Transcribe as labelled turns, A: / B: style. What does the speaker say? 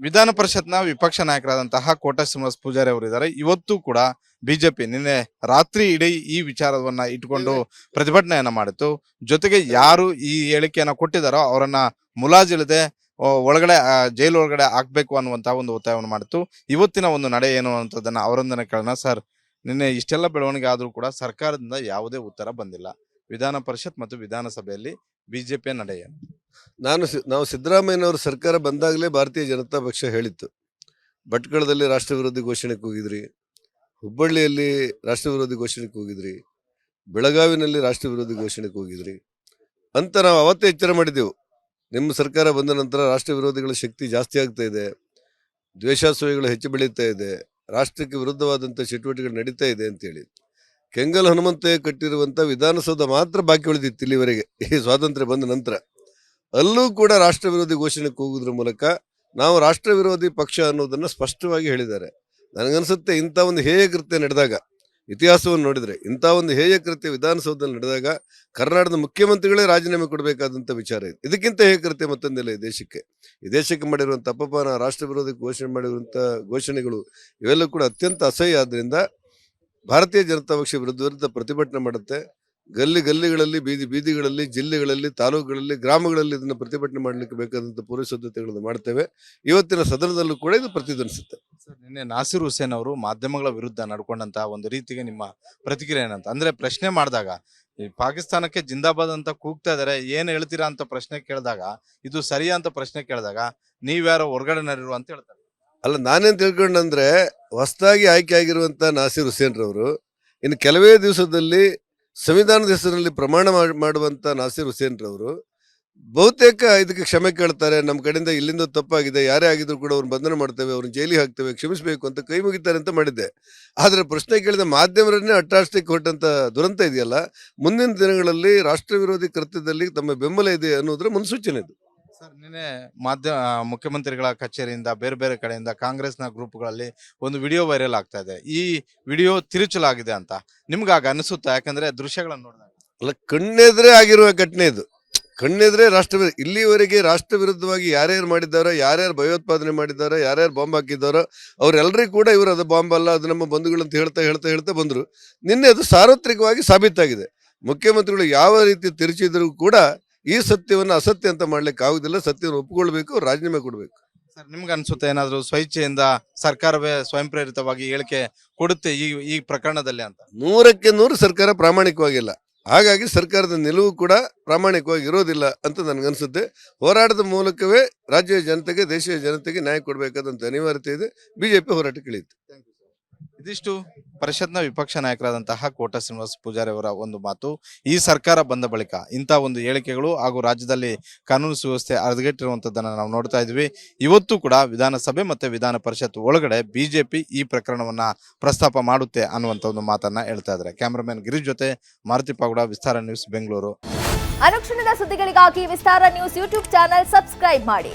A: ವಿಧಾನ ಪರಿಷತ್ನ ವಿಪಕ್ಷ ನಾಯಕರಾದಂತಹ ಕೋಟ ಶ್ರೀನಿವಾಸ ಪೂಜಾರಿ ಅವರು ಇದ್ದಾರೆ ಇವತ್ತು ಕೂಡ ಬಿಜೆಪಿ ನಿನ್ನೆ ರಾತ್ರಿ ಇಡೀ ಈ ವಿಚಾರವನ್ನ ಇಟ್ಕೊಂಡು ಪ್ರತಿಭಟನೆಯನ್ನ ಮಾಡಿತ್ತು. ಜೊತೆಗೆ ಯಾರು ಈ ಹೇಳಿಕೆಯನ್ನ ಕೊಟ್ಟಿದ್ದಾರೋ ಅವರನ್ನ ಮುಲಾಜಿಲ್ಲದೆ ಒಳಗಡೆ ಜೈಲು ಒಳಗಡೆ ಹಾಕ್ಬೇಕು ಅನ್ನುವಂತ ಒಂದು ಒತ್ತಾಯವನ್ನು ಮಾಡಿತ್ತು. ಇವತ್ತಿನ ಒಂದು ನಡೆ ಏನು ಅನ್ನೋದನ್ನ ಅವರೊಂದನೆ ಕೇಳೋಣ. ಸರ್, ನಿನ್ನೆ ಇಷ್ಟೆಲ್ಲ ಬೆಳವಣಿಗೆ ಆದ್ರೂ ಕೂಡ ಸರ್ಕಾರದಿಂದ ಯಾವುದೇ ಉತ್ತರ ಬಂದಿಲ್ಲ. ವಿಧಾನ ಪರಿಷತ್ ಮತ್ತು ವಿಧಾನಸಭೆಯಲ್ಲಿ ಬಿಜೆಪಿಯ ನಡೆ ಏನು?
B: ನಾನು ನಾವು ಸಿದ್ದರಾಮಯ್ಯನವರು ಸರ್ಕಾರ ಬಂದಾಗಲೇ ಭಾರತೀಯ ಜನತಾ ಪಕ್ಷ ಹೇಳಿತ್ತು. ಭಟ್ಕಳದಲ್ಲಿ ರಾಷ್ಟ್ರ ವಿರೋಧಿ ಘೋಷಣೆಗೆ ಹೋಗಿದ್ರಿ, ಹುಬ್ಬಳ್ಳಿಯಲ್ಲಿ ರಾಷ್ಟ್ರ ವಿರೋಧಿ ಘೋಷಣೆಗೆ ಹೋಗಿದ್ರಿ, ಬೆಳಗಾವಿನಲ್ಲಿ ರಾಷ್ಟ್ರ ವಿರೋಧಿ ಘೋಷಣೆಗೆ ಹೋಗಿದ್ರಿ. ಅಂತ ನಾವು ಅವತ್ತೇ ಎಚ್ಚರ ಮಾಡಿದೆವು ನಿಮ್ಮ ಸರ್ಕಾರ ಬಂದ ನಂತರ ರಾಷ್ಟ್ರ ವಿರೋಧಿಗಳ ಶಕ್ತಿ ಜಾಸ್ತಿ ಆಗ್ತಾ ಇದೆ, ದ್ವೇಷಾಸೂಯಗಳು ಹೆಚ್ಚು ಬೆಳೀತಾ ಇದೆ, ರಾಷ್ಟ್ರಕ್ಕೆ ವಿರುದ್ಧವಾದಂಥ ಚಟುವಟಿಕೆಗಳು ನಡೀತಾ ಇದೆ ಅಂತೇಳಿ. ಕೆಂಗಲ್ ಹನುಮಂತಯ್ಯ ಕಟ್ಟಿರುವಂಥ ವಿಧಾನಸೌಧ ಮಾತ್ರ ಬಾಕಿ ಉಳಿದಿತ್ತು ಇಲ್ಲಿವರೆಗೆ, ಈ ಸ್ವಾತಂತ್ರ್ಯ ಬಂದ ನಂತರ. ಅಲ್ಲೂ ಕೂಡ ರಾಷ್ಟ್ರ ವಿರೋಧಿ ಘೋಷಣೆ ಕೂಗುದ್ರ ಮೂಲಕ ನಾವು ರಾಷ್ಟ್ರ ವಿರೋಧಿ ಪಕ್ಷ ಅನ್ನೋದನ್ನ ಸ್ಪಷ್ಟವಾಗಿ ಹೇಳಿದ್ದಾರೆ. ನನಗನ್ಸುತ್ತೆ ಇಂಥ ಒಂದು ಹೇಯ ಕೃತ್ಯ ನಡೆದಾಗ, ಇತಿಹಾಸವನ್ನು ನೋಡಿದ್ರೆ ಇಂಥ ಒಂದು ಹೇಯ ಕೃತ್ಯ ವಿಧಾನಸೌಧದಲ್ಲಿ ನಡೆದಾಗ ಕರ್ನಾಟಕದ ಮುಖ್ಯಮಂತ್ರಿಗಳೇ ರಾಜೀನಾಮೆ ಕೊಡಬೇಕಾದಂಥ ವಿಚಾರ ಇದೆ. ಇದಕ್ಕಿಂತ ಹೇಯ ಕೃತ್ಯ ಮತ್ತೊಂದಿಲ್ಲ ಈ ದೇಶಕ್ಕೆ. ಈ ದೇಶಕ್ಕೆ ಮಾಡಿರುವಂಥ ಅಪಮಾನ ರಾಷ್ಟ್ರ ವಿರೋಧಿ ಘೋಷಣೆ ಮಾಡಿರುವಂಥ ಘೋಷಣೆಗಳು ಇವೆಲ್ಲ ಕೂಡ ಅತ್ಯಂತ ಅಸಹ್ಯ. ಆದ್ದರಿಂದ ಭಾರತೀಯ ಜನತಾ ಪಕ್ಷ ವಿರುದ್ಧ ವಿರುದ್ಧ ಪ್ರತಿಭಟನೆ ಮಾಡುತ್ತೆ. ಗಲ್ಲಿ ಗಲ್ಲಿಗಳಲ್ಲಿ ಬೀದಿ ಬೀದಿಗಳಲ್ಲಿ ಜಿಲ್ಲೆಗಳಲ್ಲಿ ತಾಲೂಕುಗಳಲ್ಲಿ ಗ್ರಾಮಗಳಲ್ಲಿ ಇದನ್ನು ಪ್ರತಿಭಟನೆ ಮಾಡಲಿಕ್ಕೆ ಬೇಕಾದಂಥ ಪೂರ್ವ ಸಿದ್ಧತೆಗಳನ್ನು ಮಾಡ್ತೇವೆ. ಇವತ್ತಿನ ಸದನದಲ್ಲೂ ಕೂಡ ಇದು ಪ್ರತಿಧ್ವನಿಸುತ್ತೆ.
A: ಸರ್ ನಿನ್ನೆ ನಾಸಿರ್ ಹುಸೇನ್ ಅವರು ಮಾಧ್ಯಮಗಳ ವಿರುದ್ಧ ನಡ್ಕೊಂಡಂತ ಒಂದು ರೀತಿಗೆ ನಿಮ್ಮ ಪ್ರತಿಕ್ರಿಯೆ ಏನಂತ ಅಂದ್ರೆ ಪ್ರಶ್ನೆ ಮಾಡಿದಾಗ ಈ ಪಾಕಿಸ್ತಾನಕ್ಕೆ ಜಿಂದಾಬಾದ್ ಅಂತ ಕೂಗ್ತಾ ಇದಾರೆ ಏನ್ ಹೇಳ್ತೀರಾ ಅಂತ ಪ್ರಶ್ನೆ ಕೇಳಿದಾಗ ಇದು ಸರಿಯಾ ಅಂತ ಪ್ರಶ್ನೆ ಕೇಳಿದಾಗ ನೀವ್ಯಾರೋ ಹೊರಗಡೆ ನಡಿರು ಅಂತ ಹೇಳ್ತಾರೆ.
B: ಅಲ್ಲ ನಾನೇನ್ ತಿಳ್ಕೊಂಡಂದ್ರೆ ಹೊಸದಾಗಿ ಆಯ್ಕೆ ಆಗಿರುವಂತ ನಾಸಿರ್ ಹುಸೇನ್ ರವರು ಇನ್ನು ಕೆಲವೇ ದಿವಸದಲ್ಲಿ ಸಂವಿಧಾನದ ಹೆಸರಿನಲ್ಲಿ ಪ್ರಮಾಣ ಮಾಡ್- ಮಾಡುವಂತ ನಾಸೀರ್ ಹುಸೇನ್ ರವರು ಬಹುತೇಕ ಇದಕ್ಕೆ ಕ್ಷಮೆ ಕೇಳ್ತಾರೆ ನಮ್ಮ ಕಡೆಯಿಂದ ಇಲ್ಲಿಂದ ತಪ್ಪಾಗಿದೆ, ಯಾರೇ ಆಗಿದ್ರು ಕೂಡ ಅವ್ರನ್ನ ಬಂಧನ ಮಾಡ್ತೇವೆ ಅವ್ರನ್ನ ಜೈಲಿಗೆ ಹಾಕ್ತೇವೆ, ಕ್ಷಮಿಸಬೇಕು ಅಂತ ಕೈ ಮುಗಿತಾರೆ ಅಂತ ಮಾಡಿದ್ದೆ. ಆದರೆ ಪ್ರಶ್ನೆ ಕೇಳಿದ ಮಾಧ್ಯಮರನ್ನೇ ಅಟ್ರಾಸ್ಟಿಕ್ ಹೊಟ್ಟಂತ ದುರಂತ ಇದೆಯಲ್ಲ, ಮುಂದಿನ ದಿನಗಳಲ್ಲಿ ರಾಷ್ಟ್ರ ವಿರೋಧಿ ಕೃತ್ಯದಲ್ಲಿ ತಮ್ಮ ಬೆಂಬಲ ಇದೆ ಅನ್ನೋದ್ರ ಮುನ್ಸೂಚನೆ ಇದು.
A: ಸರ್, ನಿನ್ನೆ ಮಾಧ್ಯಮ ಮುಖ್ಯಮಂತ್ರಿಗಳ ಕಚೇರಿಯಿಂದ, ಬೇರೆ ಬೇರೆ ಕಡೆಯಿಂದ ಕಾಂಗ್ರೆಸ್ನ ಗ್ರೂಪ್ಗಳಲ್ಲಿ ಒಂದು ವಿಡಿಯೋ ವೈರಲ್ ಆಗ್ತಾ ಇದೆ. ಈ ವಿಡಿಯೋ ತಿರುಚಲಾಗಿದೆ ಅಂತ ನಿಮ್ಗಾಗ ಅನಿಸುತ್ತಾ? ಯಾಕಂದ್ರೆ ದೃಶ್ಯಗಳನ್ನು ನೋಡಿದಾಗ.
B: ಅಲ್ಲ, ಕಣ್ಣೆದ್ರೆ ಆಗಿರುವ ಘಟನೆ ಇದು. ಕಣ್ಣೆದ್ರೆ ರಾಷ್ಟ್ರ ವಿರೋ- ಇಲ್ಲಿವರೆಗೆ ರಾಷ್ಟ್ರ ವಿರುದ್ಧವಾಗಿ ಯಾರ್ಯಾರು ಮಾಡಿದ್ದಾರೋ, ಯಾರ್ಯಾರು ಭಯೋತ್ಪಾದನೆ ಮಾಡಿದ್ದಾರೋ, ಯಾರ್ಯಾರು ಬಾಂಬ್ ಹಾಕಿದ್ದಾರೋ ಅವರೆಲ್ಲರಿಗೂ ಕೂಡ ಇವರು ಅದು ಬಾಂಬ್ ಅಲ್ಲ, ಅದು ನಮ್ಮ ಬಂಧುಗಳು ಅಂತ ಹೇಳ್ತಾ ಹೇಳ್ತಾ ಹೇಳ್ತಾ ಬಂದರು. ನಿನ್ನೆ ಅದು ಸಾರ್ವತ್ರಿಕವಾಗಿ ಸಾಬೀತಾಗಿದೆ. ಮುಖ್ಯಮಂತ್ರಿಗಳು ಯಾವ ರೀತಿ ತಿರುಚಿದ್ರು ಕೂಡ ಈ ಸತ್ಯವನ್ನು ಅಸತ್ಯ ಅಂತ ಮಾಡ್ಲಿಕ್ಕೆ ಆಗುದಿಲ್ಲ ಸತ್ಯವನ್ನು ಒಪ್ಪಿಕೊಳ್ಬೇಕು ರಾಜೀನಾಮೆ ಕೊಡಬೇಕು.
A: ಸರ್ ನಿಮ್ಗೆ ಅನ್ಸುತ್ತೆ ಏನಾದರೂ ಸ್ವಇಚ್ಛೆಯಿಂದ ಸರ್ಕಾರವೇ ಸ್ವಯಂ ಪ್ರೇರಿತವಾಗಿ ಹೇಳಿಕೆ ಕೊಡುತ್ತೆ ಈ ಈ ಪ್ರಕರಣದಲ್ಲಿ ಅಂತ?
B: ನೂರಕ್ಕೆ ನೂರು ಸರ್ಕಾರ ಪ್ರಾಮಾಣಿಕವಾಗಿಲ್ಲ. ಹಾಗಾಗಿ ಸರ್ಕಾರದ ನಿಲುವು ಕೂಡ ಪ್ರಾಮಾಣಿಕವಾಗಿ ಇರೋದಿಲ್ಲ ಅಂತ ನನಗನ್ಸುತ್ತೆ ಹೋರಾಟದ ಮೂಲಕವೇ ರಾಜ್ಯದ ಜನತೆಗೆ ದೇಶದ ಜನತೆಗೆ ನ್ಯಾಯ ಕೊಡಬೇಕಾದಂಥ ಅನಿವಾರ್ಯತೆ ಇದೆ. ಬಿಜೆಪಿ ಹೋರಾಟಕ್ಕೆ ಇಳಿಯುತ್ತೆ.
A: ಇದಿಷ್ಟು ಪರಿಷತ್ನ ವಿಪಕ್ಷ ನಾಯಕರಾದಂತಹ ಕೋಟ ಶ್ರೀನಿವಾಸ ಪೂಜಾರಿ ಅವರ ಒಂದು ಮಾತು. ಈ ಸರ್ಕಾರ ಬಂದ ಬಳಿಕ ಇಂಥ ಒಂದು ಹೇಳಿಕೆಗಳು ಹಾಗೂ ರಾಜ್ಯದಲ್ಲಿ ಕಾನೂನು ಸುವ್ಯವಸ್ಥೆ ಅರ್ಧಗೆಟ್ಟಿರುವಂಥದ್ದನ್ನು ನಾವು ನೋಡ್ತಾ ಇದ್ವಿ. ಇವತ್ತು ಕೂಡ ವಿಧಾನಸಭೆ ಮತ್ತೆ ವಿಧಾನ ಪರಿಷತ್ ಒಳಗಡೆ ಬಿಜೆಪಿ ಈ ಪ್ರಕರಣವನ್ನ ಪ್ರಸ್ತಾಪ ಮಾಡುತ್ತೆ ಅನ್ನುವಂಥ ಒಂದು ಮಾತನ್ನ ಹೇಳ್ತಾ ಇದ್ದಾರೆ. ಕ್ಯಾಮರಾಮನ್ ಗಿರೀಶ್ ಜೊತೆ ಮಾರುತಿ ಪಾಗುಡ, ವಿಸ್ತಾರ ನ್ಯೂಸ್ ಬೆಂಗಳೂರು.
C: ಅನುಕ್ಷಣದ ಸುದ್ದಿಗಳಿಗಾಗಿ Vistara news YouTube channel subscribe ಮಾಡಿ.